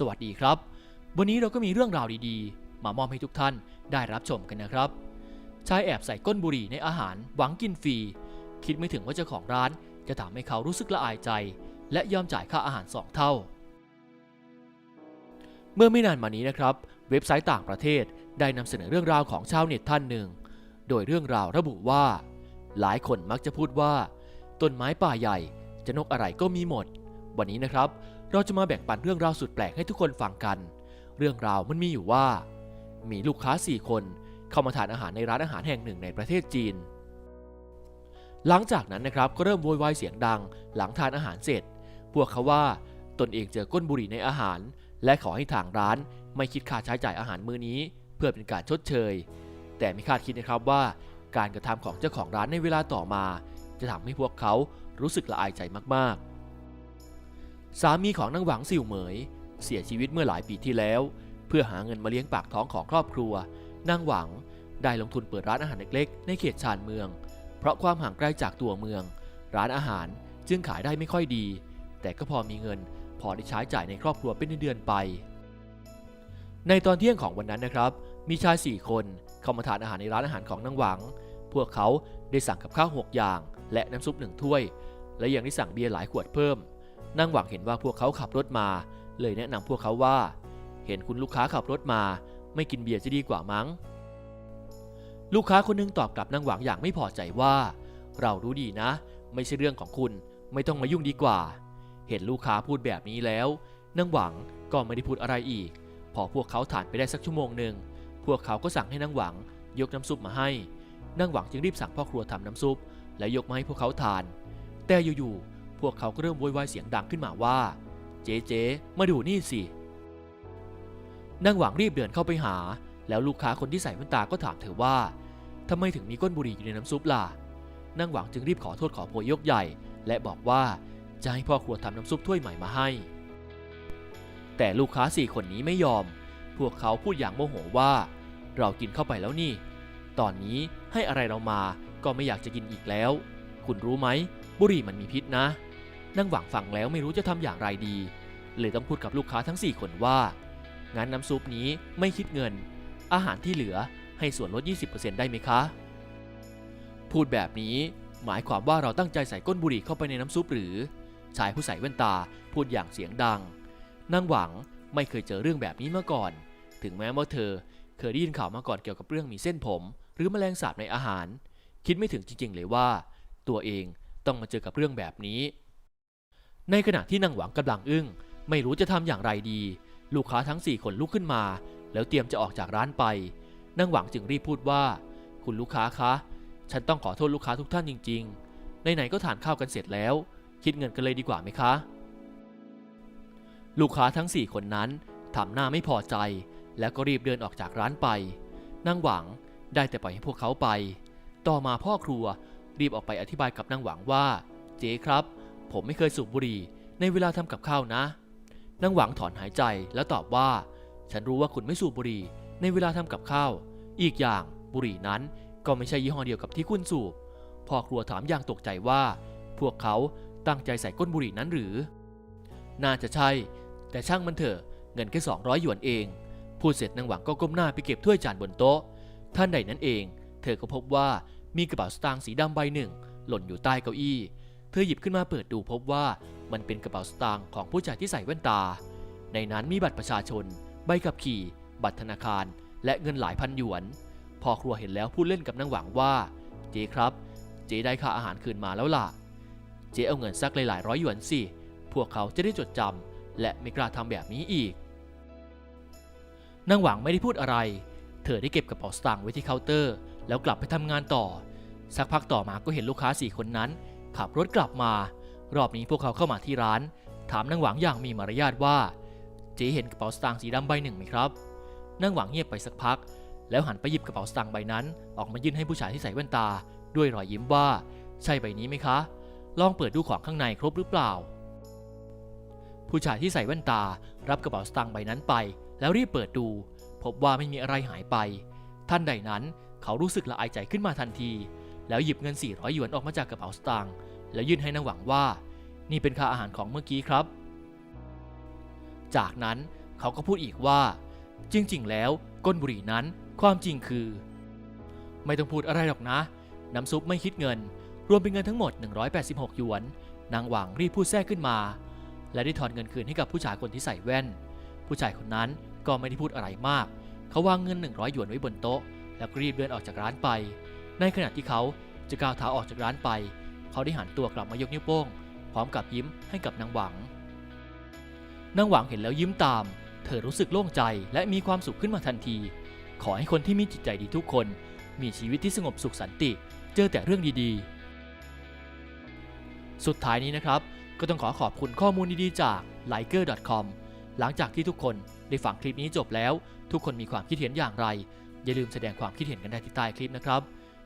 สวัสดีครับ วันนี้เราก็มีเรื่องราวดีๆ มามอบให้ทุกท่านได้รับชมกันนะครับชายแอบใส่ก้นบุหรี่ในอาหารหวังกินฟรี คิดไม่ถึงว่าเจ้าของร้านจะทำให้เขารู้สึกละอายใจ และยอมจ่ายค่าอาหารสองเท่า เมื่อไม่นานมานี้นะครับ เว็บไซต์ต่างประเทศได้นำเสนอเรื่องราวของชาวเน็ตท่านหนึ่ง โดยเรื่องราวระบุว่า หลายคนมักจะพูดว่า ต้นไม้ป่าใหญ่จะนกอะไรก็มีหมด วันนี้นะครับ เราจะมาแบ่งปันเรื่องราวสุดแปลกให้ทุกคนฟังกัน เรื่องราวมันมีอยู่ว่า มีลูกค้า 4 คนเข้ามาทานอาหารในร้านอาหารแห่งหนึ่งในประเทศจีน หลังจากนั้นนะครับก็เริ่มโวยวายเสียงดัง หลังทานอาหารเสร็จ พวกเขาว่าตนเองเจอก้นบุหรี่ในอาหาร และขอให้ทางร้านไม่คิดค่าใช้จ่ายอาหารมื้อนี้ เพื่อเป็นการชดเชย แต่ไม่คาดคิดนะครับว่า การกระทำของเจ้าของร้านในเวลาต่อมา จะทำให้พวกเขารู้สึกละอายใจมากๆ สามีของนางหวังสิวเหมย เสียชีวิตเมื่อหลายปีที่แล้ว เพื่อหาเงินมาเลี้ยงปากท้องของครอบครัวนางหวังได้ลงทุนเปิดร้านอาหารเล็กๆ ในเขตชานเมือง เพราะความห่างไกลจากตัวเมือง ร้านอาหารจึงขายได้ไม่ค่อยดี แต่ก็พอมีเงินพอได้ใช้จ่ายในครอบครัวเป็นเดือนๆไป ในตอนเที่ยงของวันนั้นนะครับ มีชายสี่คนเข้ามาทานอาหารในร้านอาหารของนางหวัง พวกเขาได้สั่งกับข้าวหกอย่าง และน้ำซุปหนึ่งถ้วย และยังได้สั่งเบียร์หลายขวดเพิ่ม นางหวังเห็นว่าพวกเขาขับรถมา เลยแนะนำพวกเขาว่า เห็นคุณลูกค้าขับรถมา ไม่กินเบียร์จะดีกว่ามั้ง ลูกค้าคนหนึงตอบกลับนางหวังอย่างไม่พอใจว่า เรารู้ดีนะ ไม่ใช่เรื่องของคุณไม่ต้องมายุ่งดีกว่า เห็นลูกค้าพูดแบบนี้แล้วนางหวังก็ไม่ได้พูดอะไรอีก พอพวกเขาผ่านไปได้สักชั่วโมงหนึ่งพวกเขาก็สั่งให้นางหวัง ยกน้ำซุปมาให้นางหวังจึงรีบสั่งพ่อครัวทำน้ำซุป และยกมาให้พวกเขาทาน แต่อยู่ๆ พวกเขาก็เริ่มโวยวายเสียงดังขึ้นมาว่า เจ๊เจ๊มาดูนี่สินางหวังรีบเดินเข้าไปหา แล้วลูกค้าคนที่ใส่แว่นตาก็ถามเธอว่าทำไมถึงมีก้นบุหรี่อยู่ในน้ำซุปล่ะนางหวังจึงรีบขอโทษขอโพยยกใหญ่ และบอกว่าจะให้พ่อครัวทำน้ำซุปถ้วยใหม่มาให้ แต่ลูกค้าสี่คนนี้ไม่ยอม พวกเขาพูดอย่างโมโหว่า เรากินเข้าไปแล้วนี่ ตอนนี้ให้อะไรเรามาก็ไม่อยากจะกินอีกแล้ว คุณรู้ไหม บุหรี่มันมีพิษนะ นางหวังฟังแล้วไม่รู้จะทำอย่างไรดี เลยต้องพูดกับลูกค้าทั้ง 4 คนว่า งั้นน้ำซุปนี้ไม่คิดเงิน อาหารที่เหลือให้ส่วนลด 20%ได้ไหมคะ พูดแบบนี้หมายความว่าเราตั้งใจใส่ก้นบุหรี่เข้าไปในน้ำซุปหรือ ชายผู้ใส่แว่นตาพูดอย่างเสียงดัง นางหวังไม่เคยเจอเรื่องแบบนี้มาก่อน ถึงแม้ว่าเธอเคยได้ยินข่าวมาก่อนเกี่ยวกับเรื่องมีเส้นผม หรือแมลงสาบในอาหาร คิดไม่ถึงจริงๆเลยว่า ตัวเองต้องมาเจอกับเรื่องแบบนี้ ในขณะที่นางหวังกำลังอึ้งไม่รู้จะทำอย่างไรดี ลูกค้าทั้ง4คนลุกขึ้นมา แล้วเตรียมจะออกจากร้านไปนางหวังจึงรีบพูดว่า คุณลูกค้าคะ ฉันต้องขอโทษลูกค้าทุกท่านจริงๆไหนๆก็ทานข้าวกันเสร็จแล้ว คิดเงินกันเลยดีกว่าไหมคะ ลูกค้าทั้ง4คนนั้นทำหน้าไม่พอใจ แล้วก็รีบเดินออกจากร้านไปนางหวังได้แต่ปล่อยให้พวกเขาไป ต่อมาพ่อครัวรีบออกไปอธิบายกับนางหวังว่า เจ๊ครับ ผมไม่เคยสูบบุหรี่ในเวลาทำกับข้าวนะนางหวังถอนหายใจแล้วตอบว่า ฉันรู้ว่าคุณไม่สูบบุหรี่ในเวลาทำกับข้าว อีกอย่างบุหรี่นั้นก็ไม่ใช่ยี่ห้อเดียวกับที่คุณสูบพ่อครัวถามอย่างตกใจว่า พวกเขาตั้งใจใส่ก้นบุหรี่นั้นหรือ น่าจะใช่ แต่ช่างมันเถอะเงินแค่200หยวนเอง พูดเสร็จนางหวังก็ก้มหน้าไปเก็บถ้วยจานบนโต๊ะ ท่านใดนั้นเอง เธอก็พบว่ามีกระเป๋าสตางค์สีดำใบหนึ่ง หล่นอยู่ใต้เก้าอี้ เธอหยิบขึ้นมาเปิดดูพบว่ามันเป็นกระเป๋าสตางค์ของผู้ชายที่ใส่แว่นตา ในนั้นมีบัตรประชาชน ใบขับขี่ บัตรธนาคาร และเงินหลายพันหยวน พอครัวเห็นแล้วพูดเล่นกับนางหวังว่า เจ๊ครับ เจ๊ได้ค่าอาหารคืนมาแล้วล่ะ เจ๊เอาเงินสักหลายๆร้อยหยวนสิ พวกเขาจะได้จดจำและไม่กล้าทำแบบนี้อีก นางหวังไม่ได้พูดอะไร เธอได้เก็บกระเป๋าสตางค์ไว้ที่เคาน์เตอร์ แล้วกลับไปทำงานต่อ สักพักต่อมาก็เห็นลูกค้าสี่คนนั้น ขับรถกลับมา รอบนี้พวกเขาเข้ามาที่ร้าน ถามนางหวังอย่างมีมารยาทว่าเจ๊เห็นกระเป๋าสตางค์สีดำใบหนึ่งไหมครับนางหวังเงียบไปสักพัก แล้วหันไปหยิบกระเป๋าสตางค์ใบนั้น ออกมายื่นให้ผู้ชายที่ใส่แว่นตา ด้วยรอยยิ้มว่า ใช่ใบนี้ไหมคะ ลองเปิดดูของข้างในครบหรือเปล่า ผู้ชายที่ใส่แว่นตารับกระเป๋าสตางค์ใบนั้นไป แล้วรีบเปิดดู พบว่าไม่มีอะไรหายไป ท่านใดนั้นเขารู้สึกละอายใจขึ้นมาทันที แล้วหยิบเงิน 400 หยวนออกมาจากกระเป๋าสตางค์แล้วยื่นให้นางหวังว่า นี่เป็นค่าอาหารของเมื่อกี้ครับ จากนั้นเขาก็พูดอีกว่า จริง ๆ แล้วก้นบุหรี่นั้นความจริงคือ ไม่ต้องพูดอะไรหรอกนะ น้ำซุปไม่คิดเงิน รวมเป็นเงินทั้งหมด 186 หยวน นางหวังรีบพูดแทรกขึ้นมา และได้ทอนเงินคืนให้กับผู้ชายคนที่ใส่แว่น ผู้ชายคนนั้นก็ไม่ได้พูดอะไรมาก เขาวางเงิน 100 หยวนไว้บนโต๊ะ แล้วรีบเดินออกจากร้านไป ในขณะที่เขาจะก้าวเท้าออกจากร้านไป เขาได้หันตัวกลับมายกนิ้วโป้ง พร้อมกับยิ้มให้กับนางหวัง นางหวังเห็นแล้วยิ้มตาม เธอรู้สึกโล่งใจและมีความสุขขึ้นมาทันที ขอให้คนที่มีจิตใจดีทุกคน มีชีวิตที่สงบสุขสันติ เจอแต่เรื่องดีๆ สุดท้ายนี้นะครับ ก็ต้องขอขอบคุณข้อมูลดีๆจาก liker.com หลังจากที่ทุกคนได้ฟังคลิปนี้จบแล้ว ทุกคนมีความคิดเห็นอย่างไร อย่าลืมแสดงความคิดเห็นกันได้ที่ใต้คลิปนะครับ